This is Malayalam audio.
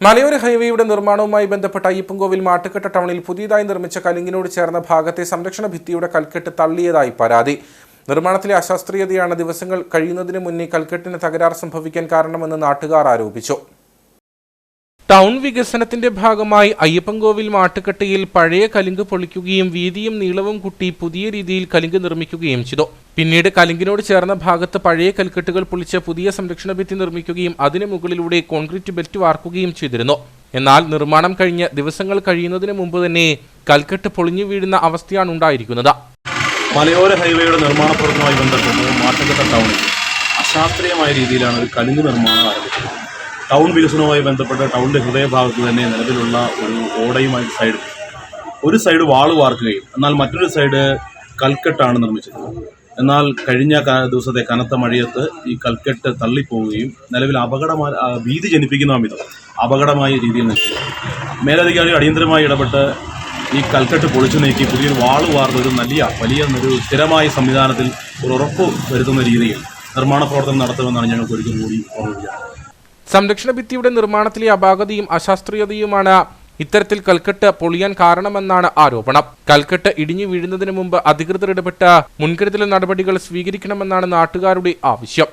മലയോര ഹൈവേയുടെ നിർമ്മാണവുമായി ബന്ധപ്പെട്ട അയ്യപ്പൻകോവിൽ മാട്ടുകെട്ട ടൗണിൽ പുതിയതായി നിർമ്മിച്ച കലിങ്ങിനോട് ചേർന്ന ഭാഗത്തെ സംരക്ഷണ ഭിത്തിയുടെ കൽക്കെട്ട് തള്ളിയതായി പരാതി. നിർമ്മാണത്തിലെ അശാസ്ത്രീയതയാണ് ദിവസങ്ങൾ കഴിയുന്നതിന് മുന്നേ കൽക്കെട്ടിന് തകരാർ സംഭവിക്കാൻ കാരണമെന്ന് നാട്ടുകാർ ആരോപിച്ചു. ടൗൺ വികസനത്തിന്റെ ഭാഗമായി അയ്യപ്പൻകോവിൽ മാട്ടുകെട്ടയിൽ പഴയ കലിങ്ക് പൊളിക്കുകയും വീതിയും നീളവും കുട്ടി പുതിയ രീതിയിൽ കലിങ്ക് നിർമ്മിക്കുകയും ചെയ്തു. പിന്നീട് കലിങ്കിനോട് ചേർന്ന ഭാഗത്ത് പഴയ കൽക്കെട്ടുകൾ പൊളിച്ച് പുതിയ സംരക്ഷണ ഭിത്തി നിർമ്മിക്കുകയും അതിനു മുകളിലൂടെ കോൺക്രീറ്റ് ബെൽറ്റ് വാർക്കുകയും ചെയ്തിരുന്നു. എന്നാൽ നിർമ്മാണം കഴിഞ്ഞ് ദിവസങ്ങൾ കഴിയുന്നതിന് മുമ്പ് തന്നെ കൽക്കെട്ട് പൊളിഞ്ഞു വീഴുന്ന അവസ്ഥയാണ് ഉണ്ടായിരിക്കുന്നത്. മലയോര ഹൈവേയുടെ നിർമ്മാണ പ്രവർത്തനവുമായി ബന്ധപ്പെട്ട് മാട്ടക്കട്ട ടൗണിൽ അശാസ്ത്രീയമായ രീതിയിലാണ് ഒരു കലിങ്ക് നിർമ്മാണം ആരംഭിച്ചത്. ടൗൺ വികസനവുമായി ബന്ധപ്പെട്ട് ടൗണിന്റെ ഹൃദയഭാഗത്ത് തന്നെ നിലവിലുള്ള ഒരു ഓടയുമായി സൈഡ്. ഒരു സൈഡ് വാൾ വാർക്കുകയും എന്നാൽ മറ്റൊരു സൈഡ് കൽക്കെട്ടാണ് നിർമ്മിച്ചത്. എന്നാൽ കഴിഞ്ഞ ദിവസത്തെ കനത്ത മഴയത്ത് ഈ കൽക്കെട്ട് തള്ളിപ്പോവുകയും നിലവിൽ അപകടമായ ഭീതി ജനിപ്പിക്കുന്ന വിധം അപകടമായ രീതിയിൽ നിൽക്കുക മേലധികാരി അടിയന്തരമായി ഇടപെട്ട് ഈ കൽക്കെട്ട് പൊളിച്ചു നീക്കി പുതിയൊരു വാൾ വാർന്ന ഒരു വലിയ വലിയ ഒരു സ്ഥിരമായ സംവിധാനത്തിൽ ഒരു ഉറപ്പ് വരുത്തുന്ന രീതിയിൽ നിർമ്മാണ പ്രവർത്തനം നടത്തുമെന്നാണ് ഞങ്ങൾക്ക് ഒരിക്കൽ കൂടി ഓർമ്മിക്കുക സംരക്ഷണ ഭിത്തിയുടെ നിർമ്മാണത്തിലെ അപാകതയും അശാസ്ത്രീയതയുമാണ് ഇത്തരത്തിൽ കൽക്കെട്ട് പൊളിയാൻ കാരണമെന്നാണ് ആരോപണം. കൽക്കെട്ട് ഇടിഞ്ഞു വീഴുന്നതിന് മുമ്പ് അധികൃതർ ഇടപെട്ട് മുൻകരുതൽ നടപടികൾ സ്വീകരിക്കണമെന്നാണ് നാട്ടുകാരുടെ ആവശ്യം.